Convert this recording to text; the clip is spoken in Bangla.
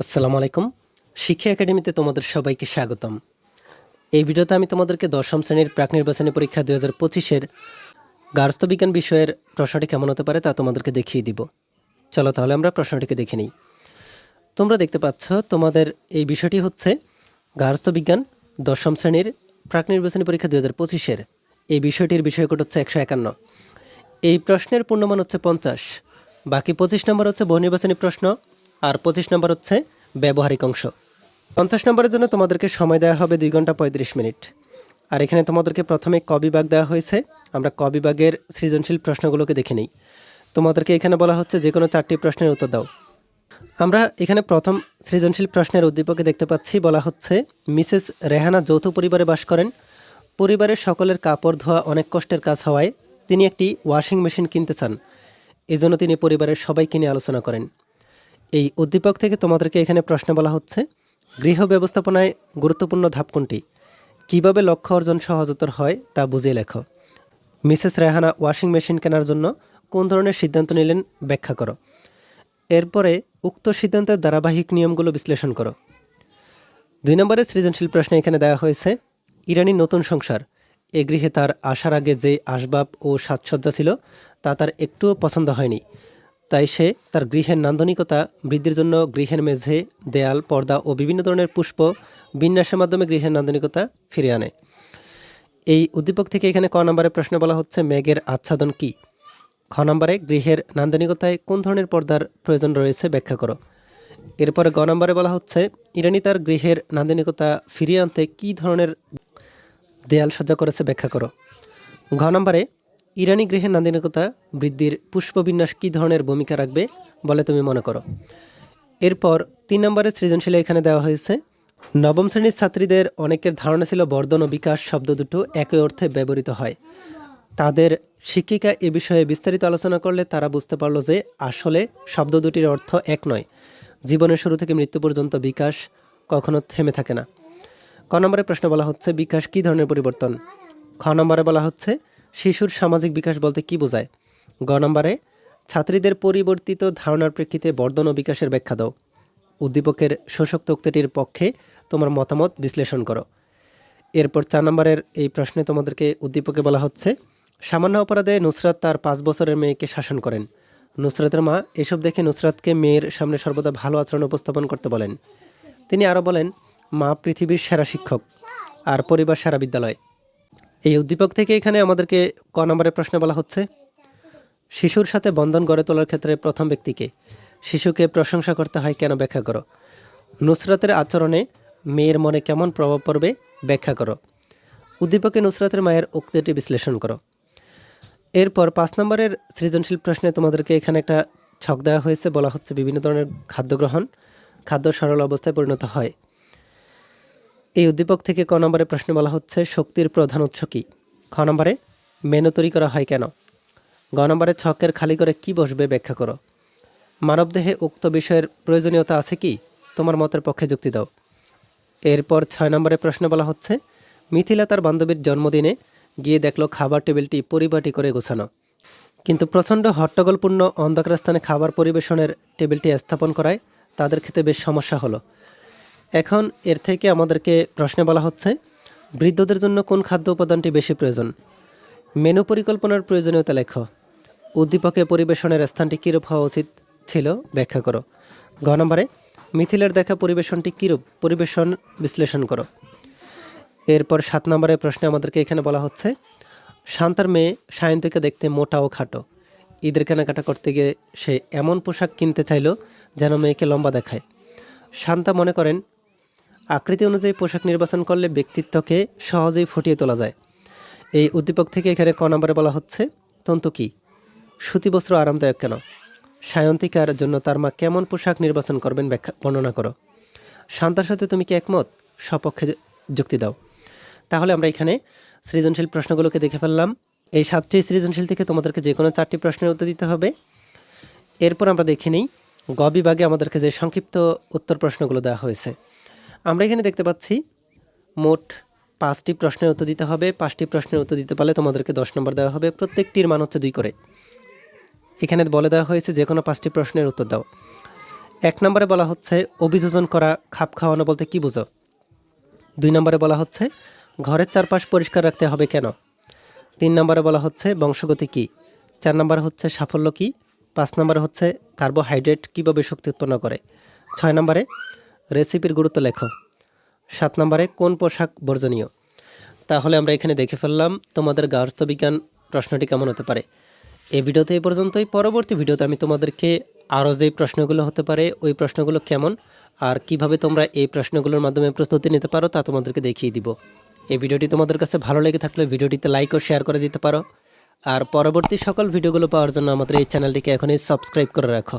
আসসালামু আলাইকুম। শিক্ষা একাডেমিতে তোমাদের সবাইকে স্বাগতম। এই ভিডিওতে আমি তোমাদেরকে দশম শ্রেণির প্রাক নির্বাচনী পরীক্ষা দুই হাজার পঁচিশের গার্হস্থ্য বিজ্ঞান বিষয়ের প্রশ্নটি কেমন হতে পারে তা তোমাদেরকে দেখিয়ে দিব। চলো তাহলে আমরা প্রশ্নটিকে দেখে নিই। তোমরা দেখতে পাচ্ছ, তোমাদের এই বিষয়টি হচ্ছে গার্হস্থ্য বিজ্ঞান দশম শ্রেণির প্রাক নির্বাচনী পরীক্ষা দুই হাজার পঁচিশের। এই বিষয়টির বিষয়কোট হচ্ছে একশো একান্ন। এই প্রশ্নের পূর্ণমান হচ্ছে পঞ্চাশ। বাকি পঁচিশ নম্বর হচ্ছে বহু নির্বাচনী প্রশ্ন। আর পঁচিশ নম্বর হচ্ছে ব্যবহারিক অংশ। পঞ্চাশ নম্বরের জন্য তোমাদেরকে সময় দেওয়া হবে দুই ঘণ্টা পঁয়ত্রিশ মিনিট। আর এখানে তোমাদেরকে প্রথমে ক বিভাগ দেওয়া হয়েছে। আমরা ক সৃজনশীল প্রশ্নগুলোকে দেখে নিই। তোমাদেরকে এখানে বলা হচ্ছে যে কোনো চারটি প্রশ্নের উত্তর দাও। আমরা এখানে প্রথম সৃজনশীল প্রশ্নের উদ্দীপকে দেখতে পাচ্ছি, বলা হচ্ছে, মিসেস রেহানা যৌথ পরিবারে বাস করেন। পরিবারের সকলের কাপড় ধোয়া অনেক কষ্টের কাজ হওয়ায় তিনি একটি ওয়াশিং মেশিন কিনতে চান। এজন্য তিনি পরিবারের সবাইকে নিয়ে আলোচনা করেন। এই উদ্দীপক থেকে তোমাদেরকে এখানে প্রশ্ন বলা হচ্ছে, গৃহ ব্যবস্থাপনায় গুরুত্বপূর্ণ ধাপ কোনটি? কীভাবে লক্ষ্য অর্জন সহজতর হয় তা বুঝিয়ে লেখো। মিসেস রেহানা ওয়াশিং মেশিন কেনার জন্য কোন ধরনের সিদ্ধান্ত নিলেন ব্যাখ্যা করো। এরপরে উক্ত সিদ্ধান্তের ধারাবাহিক নিয়মগুলো বিশ্লেষণ করো। দুই নম্বরে সৃজনশীল প্রশ্নে এখানে দেওয়া হয়েছে ইরানির নতুন সংসার, এ গৃহে তার আসার আগে যে আসবাব ও সাজসজ্জা ছিল তা তার একটুও পছন্দ হয়নি। তাই সে তার গৃহের নান্দনিকতা, বৃদ্ধির জন্য গৃহের মেঝে, দেয়াল, পর্দা ও বিভিন্ন ধরনের পুষ্প বিন্যাসের মাধ্যমে গৃহের নান্দনিকতা ফিরিয়ে আনে। এই উদ্দীপক থেকে এখানে ক নম্বরের প্রশ্ন বলা হচ্ছে, মেঘের আচ্ছাদন কী? খ নম্বরে, গৃহের নান্দনিকতায় কোন ধরনের পর্দার প্রয়োজন রয়েছে ব্যাখ্যা করো। এরপরে গ নম্বরে বলা হচ্ছে, ইরানি তার গৃহের নান্দনিকতা ফিরিয়ে আনতে কী ধরনের দেয়াল সজ্জা করেছে ব্যাখ্যা করো। ঘ নম্বরে ইরানি গৃহের নান্দনিকতা, বৃদ্ধির পুষ্পবিন্যাস কী ধরনের ভূমিকা রাখবে বলে তুমি মনে করো? এরপর তিন নম্বরের সৃজনশীল এখানে দেওয়া হয়েছে। নবম শ্রেণির ছাত্রীদের অনেকের ধারণা ছিল বর্ধন ও বিকাশ শব্দ দুটো একই অর্থে ব্যবহৃত হয়। তাদের শিক্ষিকা এ বিষয়ে বিস্তারিত আলোচনা করলে তারা বুঝতে পারল যে আসলে শব্দ দুটির অর্থ এক নয়। জীবনের শুরু থেকে মৃত্যু পর্যন্ত বিকাশ কখনো থেমে থাকে না। ক নম্বরে প্রশ্ন বলা হচ্ছে, বিকাশ কী ধরনের পরিবর্তন? খ নম্বরে বলা হচ্ছে শিশুর সামাজিক বিকাশ বলতে কী বোঝায়? গ নম্বরে, ছাত্রীদের পরিবর্তিত ধারণার প্রেক্ষিতে বর্ধন ও বিকাশের ব্যাখ্যা দাও। উদ্দীপকের শোষক উক্তিটির পক্ষে তোমার মতামত বিশ্লেষণ করো। এরপর চার নম্বরের এই প্রশ্নে তোমাদেরকে উদ্দীপকে বলা হচ্ছে, সামান্য অপরাধে নুসরাত তার পাঁচ বছরের মেয়েকে শাসন করেন। নুসরাতের মা এসব দেখে নুসরাতকে মেয়ের সামনে সর্বদা ভালো আচরণ উপস্থাপন করতে বলেন। তিনি আরও বলেন, মা পৃথিবীর সেরা শিক্ষক আর পরিবার সেরা বিদ্যালয়। এই উদ্দীপক থেকে এখানে আমাদেরকে ক নম্বরের প্রশ্নে বলা হচ্ছে, শিশুর সাথে বন্ধন গড়ে তোলার ক্ষেত্রে প্রথম ব্যক্তিকে শিশুকে প্রশংসা করতে হয় কেন ব্যাখ্যা করো। নুসরাতের আচরণে মেয়ের মনে কেমন প্রভাব পড়বে ব্যাখ্যা করো। উদ্দীপকে নুসরাতের মায়ের উক্তিটি বিশ্লেষণ করো। এরপর পাঁচ নম্বরের সৃজনশীল প্রশ্নে তোমাদেরকে এখানে একটা ছক দেওয়া হয়েছে, বলা হচ্ছে বিভিন্ন ধরনের খাদ্য গ্রহণ, খাদ্য সরল অবস্থায় পরিণত হয়। এই উদ্দীপক থেকে ক নম্বরে প্রশ্নে বলা হচ্ছে, শক্তির প্রধান উৎস কী? খ নম্বরে, মেনু তৈরি করা হয় কেন? গ নম্বরে, ছকের খালি করে কি বসবে ব্যাখ্যা করো। মানবদেহে উক্ত বিষয়ের প্রয়োজনীয়তা আছে কি? তোমার মতের পক্ষে যুক্তি দাও। এরপর ছয় নম্বরে প্রশ্ন বলা হচ্ছে, মিথিলা তার বান্ধবীর জন্মদিনে গিয়ে দেখল খাবার টেবিলটি পরিপাটি করে গোছানো। কিন্তু প্রচণ্ড হট্টগোলপূর্ণ অন্ধকার স্থানে খাবার পরিবেশনের টেবিলটি স্থাপন করায় তাদের ক্ষেত্রে বেশ সমস্যা হলো। এখন এর থেকে আমাদেরকে প্রশ্নে বলা হচ্ছে, বৃদ্ধদের জন্য কোন খাদ্য উপাদানটি বেশি প্রয়োজন? মেনু পরিকল্পনার প্রয়োজনীয়তা লেখ। উদ্দীপকে পরিবেশনের স্থানটি কীরূপ হওয়া উচিত ছিল ব্যাখ্যা করো। ঘ নম্বরে, মিথিলের দেখা পরিবেশনটি কীরূপ? পরিবেশন বিশ্লেষণ করো। এরপর সাত নম্বরের প্রশ্নে আমাদেরকে এখানে বলা হচ্ছে, শান্তার মেয়ে সায়ন্তীকে দেখতে মোটা ও খাটো। ঈদের কেনাকাটা করতে গিয়ে সে এমন পোশাক কিনতে চাইলো যেন মেয়েকে লম্বা দেখায়। শান্তা মনে করেন আকৃতি অনুযায়ী পোশাক নির্বাচন করলে ব্যক্তিত্বকে সহজেই ফুটিয়ে তোলা যায়। এই উদ্দীপক থেকে এখানে ক নম্বরে বলা হচ্ছে, তন্তু কি? সুতি বস্ত্র আরামদায়ক কেন? সায়ন্তিকার জন্য তার মা কেমন পোশাক নির্বাচন করবেন ব্যাখ্যা, বর্ণনা করো। শান্তার সাথে তুমি কি একমত? সপক্ষে যুক্তি দাও। তাহলে আমরা এখানে সৃজনশীল প্রশ্নগুলোকে দেখে ফেললাম। এই সাতটি সৃজনশীল থেকে তোমাদেরকে যে কোনো চারটি প্রশ্নের উত্তর দিতে হবে। এরপর আমরা দেখে নিই, গ বিভাগে আমাদেরকে যে সংক্ষিপ্ত উত্তর প্রশ্নগুলো দেওয়া হয়েছে। আমরা এখানে দেখতে পাচ্ছি মোট পাঁচটি প্রশ্নের উত্তর দিতে হবে। পাঁচটি প্রশ্নের উত্তর দিতে পারলে তোমাদেরকে দশ নম্বর দেওয়া হবে। প্রত্যেকটির মান হচ্ছে দুই করে। এখানে বলে দেওয়া হয়েছে যে কোনো পাঁচটি প্রশ্নের উত্তর দাও। এক নম্বরে বলা হচ্ছে অভিযোজন করা, খাপ খাওয়ানো বলতে কি বুঝো? দুই নম্বরে বলা হচ্ছে ঘরের চারপাশ পরিষ্কার রাখতে হবে কেন? তিন নম্বরে বলা হচ্ছে বংশগতি কী? চার নম্বর হচ্ছে সাফল্য কী? পাঁচ নম্বরে হচ্ছে কার্বোহাইড্রেট কীভাবে শক্তি উৎপন্ন করে? ছয় নম্বরে রেসিপির গুরুত্ব লেখো। সাত নম্বরে, কোন পোশাক বর্জনীয়? তাহলে আমরা এখানে দেখে ফেললাম তোমাদের গার্হস্থ্য বিজ্ঞান প্রশ্নটি কেমন হতে পারে। এই ভিডিওতে এই পর্যন্তই। পরবর্তী ভিডিওতে আমি তোমাদেরকে আরও যেই প্রশ্নগুলো হতে পারে, ওই প্রশ্নগুলো কেমন আর কীভাবে তোমরা এই প্রশ্নগুলোর মাধ্যমে প্রস্তুতি নিতে পারো তা তোমাদেরকে দেখিয়ে দিব। এই ভিডিওটি তোমাদের কাছে ভালো লেগে থাকলে ভিডিওটিতে লাইক ও শেয়ার করে দিতে পারো। আর পরবর্তী সকল ভিডিওগুলো পাওয়ার জন্য আমাদের এই চ্যানেলটিকে এখনই সাবস্ক্রাইব করে রাখো।